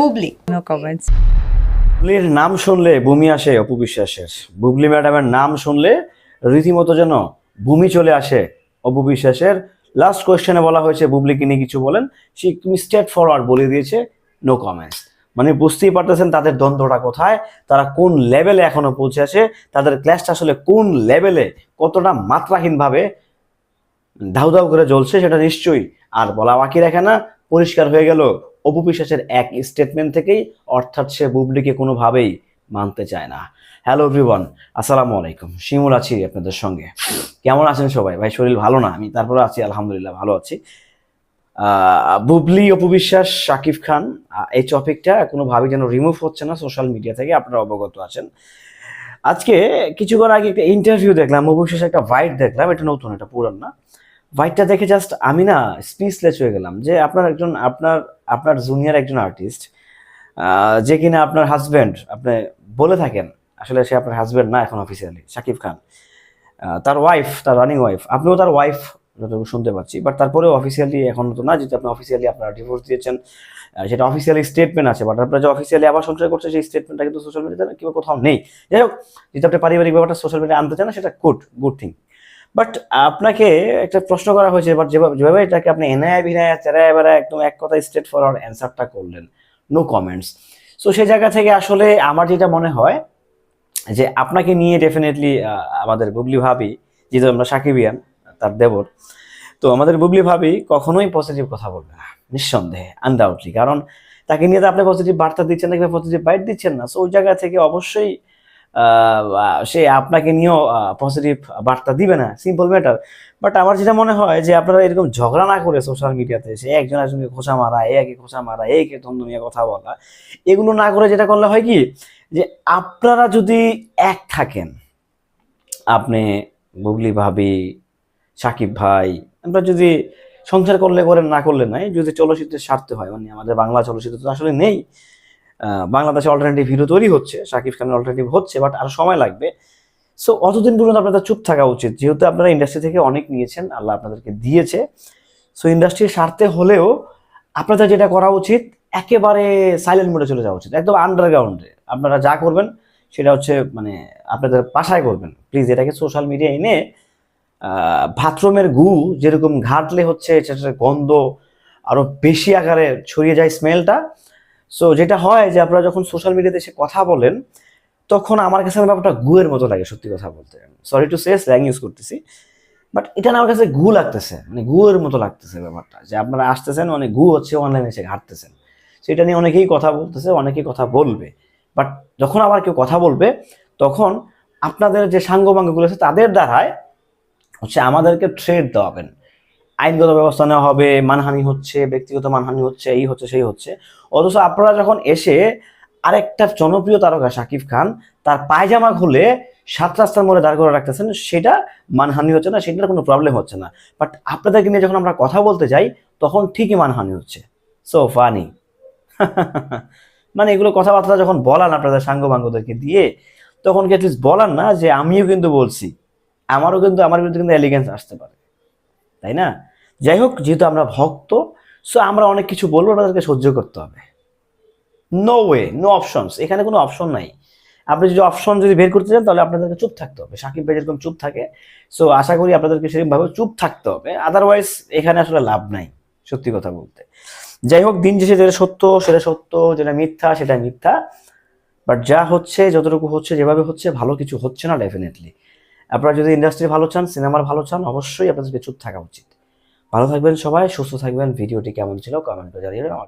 Bubly. No comments বুবলির নাম শুনলে ভূমি আসে অপু বিশ্বাসের। বুবলি ম্যাডামের নাম শুনলে রীতিমতো যেন ভূমি চলে আসে অপু বিশ্বাসের। লাস্ট কোয়েশ্চেনে বলা হয়েছে বুবলিকে নিয়ে কিছু বলেন? সে তুমি স্ট্রেট ফরওয়ার্ড বলে দিয়েছে নো কমেন্টস মানে বুঝতেই পারতেছেন তাদের দ্বন্দ্বটা কোথায় তারা কোন লেভেলে এখনও পৌঁছে আছে তাদের ক্লাসটা আসলে কোন লেভেলে কতটা মাত্রাহীনভাবে ধাউ ধাউ করে জ্বলছে সেটা নিশ্চয়ই আর বলা বাকি রাখে না। পরিষ্কার হয়ে গেল অপু বিশ্বাসের এক স্টেটমেন্ট থেকেই অর্থাৎ সে বুবলিকে কোনোভাবেই মানতে চায় না। হ্যালো এভরিওয়ান আসসালামু আলাইকুম। শিমুল আছি আপনাদের সঙ্গে। কেমন আছেন সবাই? ভাই, শরীর ভালো না? আমি তারপরে আছি, আলহামদুলিল্লাহ, ভালো আছি। বুবলি, অপু বিশ্বাস, শাকিব খান এই টপিকটা কোনোভাবেই যেন রিমুভ হচ্ছে না সোশ্যাল মিডিয়া থেকে, আপনারা অবগত আছেন। আজকে কিছুক্ষণ আগে একটা ইন্টারভিউ দেখলাম বিশ্বাসের একটা ভাইট দেখলাম, এটা নতুন, এটা পুরান না। ভাইটটা দেখে জাস্ট আমি না স্পিচলেস হয়ে গেলাম যে আপনার একজন, আপনার আপনার জুনিয়র একজন আর্টিস্ট যে কিনা আপনার হাজব্যান্ড আপনি বলে থাকেন, আসলে সে আপনার হাজব্যান্ড না এখন অফিসিয়ালি শাকিব খান। তার ওয়াইফ তার রানিং ওয়াইফ আপনিও তার ওয়াইফ যতটুকু শুনতে পাচ্ছি বাট তারপরেও অফিসিয়ালি এখন তো না, যেহেতু আপনি অফিসিয়ালি আপনারা ডিভোর্স দিয়েছেন সেটা অফিসিয়ালি স্টেটমেন্ট আছে বাট আপনারা যে অফিসিয়ালি আবার সংসার করছে, সেই স্টেটমেন্টটা কিন্তু সোশ্যাল মিডিয়াতে কিংবা কোথাও নেই। যাই হোক, যেহেতু আপনি পারিবারিক ব্যাপারটা সোশ্যাল মিডিয়া আনতে চান সেটা গুড গুড থিং বাট আপনাকে একটা প্রশ্ন করা হয়েছে বাট যেভাবে এটাকে আপনি এনআই বিনায় চেরায় বেড়ায় একদম এক কথা স্ট্রেট ফরওয়ার্ড অ্যান্সারটা করলেন। নো কমেন্টস সো সেই জায়গা থেকে আসলে আমার যেটা মনে হয়, যে আপনাকে নিয়ে ডেফিনেটলি আমাদের বুবলি ভাবি যেহেতু আমরা সাকিবিয়ান তার দেবর, তো আমাদের বুবলি ভাবি কখনোই পজিটিভ কথা বলবে না, নিঃসন্দেহে আনডাউটলি কারণ তাকে নিয়ে তো আপনি পজিটিভ বার্তা দিচ্ছেন না পজিটিভ বাইট দিচ্ছেন না। সো ওই জায়গা থেকে অবশ্যই সে আপনাকে নিয়েও পজিটিভ বার্তা দিবে না। সিম্পল ম্যাটার বাট আমার যেটা মনে হয় যে আপনারা এরকম ঝগড়া না করে সোশ্যাল মিডিয়াতে সে একজন একজনকে খোঁচা মারা, এ একে খোঁচা মারা একে দ্বন্দ্ব নিয়ে কথা বলা, এগুলো না করে যেটা করলে হয় কি? যে আপনারা যদি এক থাকেন, আপনি বুবলি ভাবি, সাকিব ভাই, আমরা যদি সংসার করলে করেন, না করলে নাই, যদি চলচ্চিত্রের স্বার্থে হয় মানে আমাদের বাংলা চলচ্চিত্র তো আসলে নেই বাংলাদেশে অল্টারনেটিভ হিরো তৈরি হচ্ছে সাকিব খানের অল্টারনেটিভ হচ্ছে বাট আরও সময় লাগবে। সো অতদিন পর্যন্ত আপনাদের চুপ থাকা উচিত। যেহেতু আপনারা ইন্ডাস্ট্রি থেকে অনেক নিয়েছেন, আল্লাহ আপনাদেরকে দিয়েছে। সো ইন্ডাস্ট্রির স্বার্থে হলেও আপনাদের যেটা করা উচিত, একেবারে সাইলেন্ট মোডে চলে যাওয়া উচিত। একদম আন্ডারগ্রাউন্ডে আপনারা যা করবেন, সেটা হচ্ছে মানে আপনাদের বাসায় করবেন। প্লিজ এটাকে সোশ্যাল মিডিয়া এনে বাথরুমের গু যেরকম ঘাটলে হচ্ছে, সেটার গন্ধ আরও বেশি আকারে ছড়িয়ে যায় স্মেলটা সো যেটা হয় যে আপনারা যখন সোশ্যাল মিডিয়াতে এসে কথা বলেন, তখন আমার কাছে ব্যাপারটা গুয়ের মতো লাগে সত্যি কথা বলতে। Sorry to say slang use করতেছি। বাট এটা আমার কাছে গু লাগতেছে। মানে গুয়ের মতো লাগতেছে ব্যাপারটা। যে আপনারা আসতেছেন মানে গু হচ্ছে অনলাইনে এসে ঘাটতেছেন। সেটা নিয়ে অনেকেই কথা বলতেছে, অনেকেই কথা বলবে। বাট যখন আবার কেউ কথা বলবে, তখন আপনাদের যে সাঙ্গবাঙ্গগুলো আছে, তাদের দ্বারায় হচ্ছে আমাদেরকে ট্রেড দেওয়াবেন আইনগত ব্যবস্থা নেওয়া হবে, মানহানি হচ্ছে, ব্যক্তিগত মানহানি হচ্ছে, এই হচ্ছে, সেই হচ্ছে। অথচ আপনারা যখন এসে আরেকটা জনপ্রিয় তারকা শাকিব খান, তার পায়জামা খুলে সাত রাস্তার মোড়ে দাঁড় করে রাখতেছেন, সেটা মানহানি হচ্ছে না, সেটার কোনো প্রবলেম হচ্ছে না। বাট আপনাদেরকে নিয়ে যখন আমরা কথা বলতে যাই, তখন ঠিকই মানহানি হচ্ছে। সো ফানি মানে এগুলো কথাবার্তা যখন বলান আপনাদের সাঙ্গবাঙ্গদেরকে দিয়ে, তখন কি অ্যাটলিস্ট বলান না যে, আমিও কিন্তু বলছি। আমারও কিন্তু, আমার বিরুদ্ধে কিন্তু এলিগেন্স আসতে পারে। তাই না? যাই হোক যেহেতু আমরা ভক্ত সো আমরা অনেক কিছু বলব তাদেরকে সহ্য করতে হবে। নো ওয়ে নো অপশনস এখানে কোনো অপশন নাই। আপনি যদি অপশন যদি বের করতে চান, তাহলে আপনাদেরকে চুপ থাকতে হবে। সাকিব ভাই যেরকম চুপ থাকে সো আশা করি আপনাদেরকে সেরকমভাবে চুপ থাকতে হবে। আদারওয়াইজ এখানে আসলে লাভ নাই, সত্যি কথা বলতে। যাই হোক দিন শেষে যেটা সত্য, সেটা সত্য, যেটা মিথ্যা সেটা মিথ্যা। বাট যা হচ্ছে, যতটুকু হচ্ছে, যেভাবে হচ্ছে, ভালো কিছু হচ্ছে না ডেফিনেটলি আপনারা যদি ইন্ডাস্ট্রি ভালো চান সিনেমার ভালো চান, অবশ্যই আপনাদেরকে চুপ থাকা উচিত। ভালো থাকবেন সবাই সুস্থ থাকবেন। ভিডিওটি কেমন ছিল কমেন্টে জানিয়ে